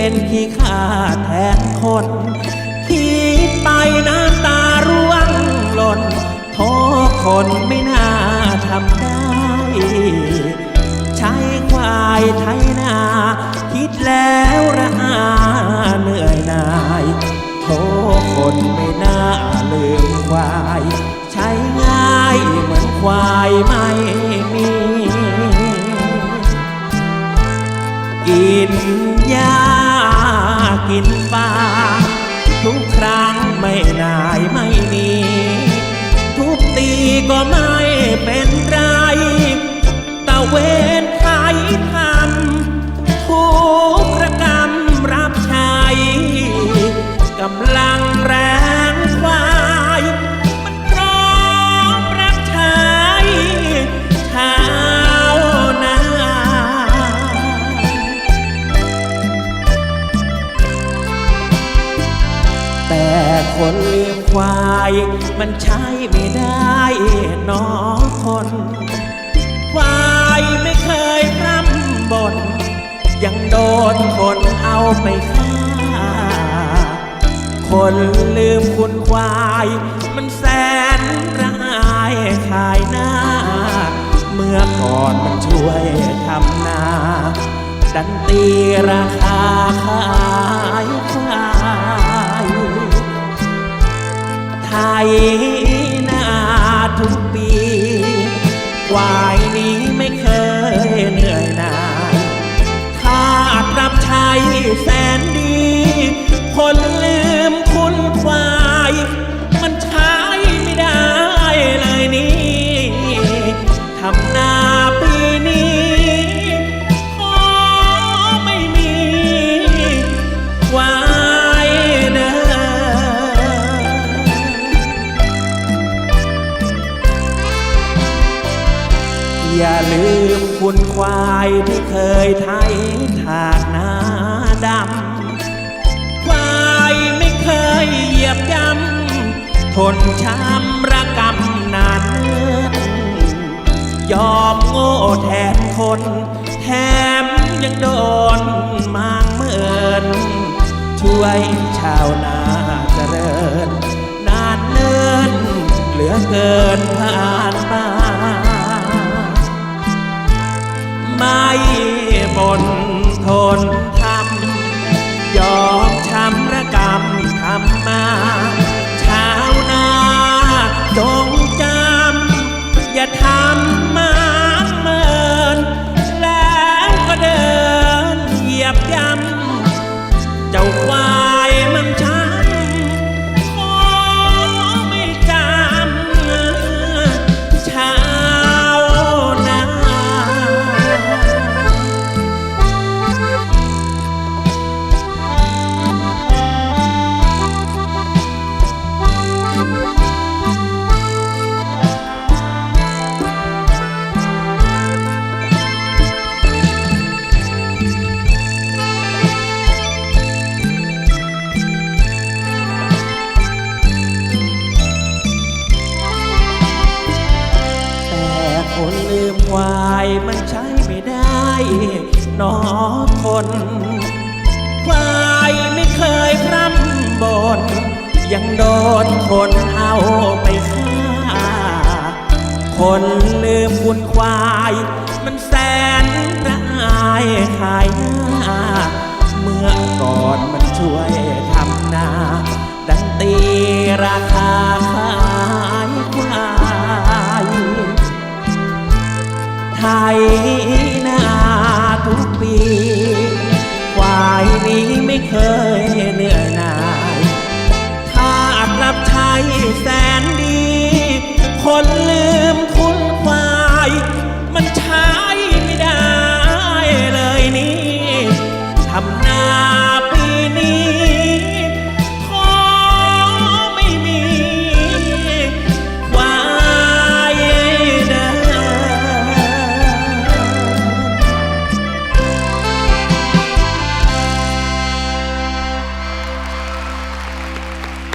เป็นขี้ข้าแทนคนคิดไปน้ำตาร่วงหล่นโทษคนไม่น่าทำได้ ใช้ควายไถนา คิดแล้วระอาเหนื่อยนายโทคนไม่น่าลืมควาย ใช้ง่ายเหมือนควายไม่มีกินหญ้า กินฟางทุกครั้งไม่นายไม่มี ทุบตีก็ไม่เป็นไรตะเวนไทยไทย คนเลี้ยงควาย มันใช้ไม่ได้น้องคน ควายไม่เคยพร่ำบ่นยังโดนคนเอาไปฆ่า คนลืมคุณควาย มันแสนร้ายขายหน้า เมื่อก่อนมันช่วยทำนาดันตีราคา ทุกปีควายนี้ไม่เคยเหนื่อยนายข้ารับใช้แสนดี คน อย่าลืมคุณควายที่เคยไถถากนาดำ ควายไม่เคยเหยียบย่ำ ทนช้ำระกำนานเนิ่นยอมโง่แทนคนแถมยังโดนมางเมิน ช่วยชาวนาเจริญ นานเนินเหลือเกินผ่าน ท นอทนควายไม่เคยพร่ำบน่นยังโดนคนเอาไปฆ่า คนลืมคุณควาย มันแสนระอายขายหน้า เมื่อก่อนมันช่วยทำนาดันตีราคาขายควายไทย เคยเหนื่อยหน่ายถ้ารับใช้แสน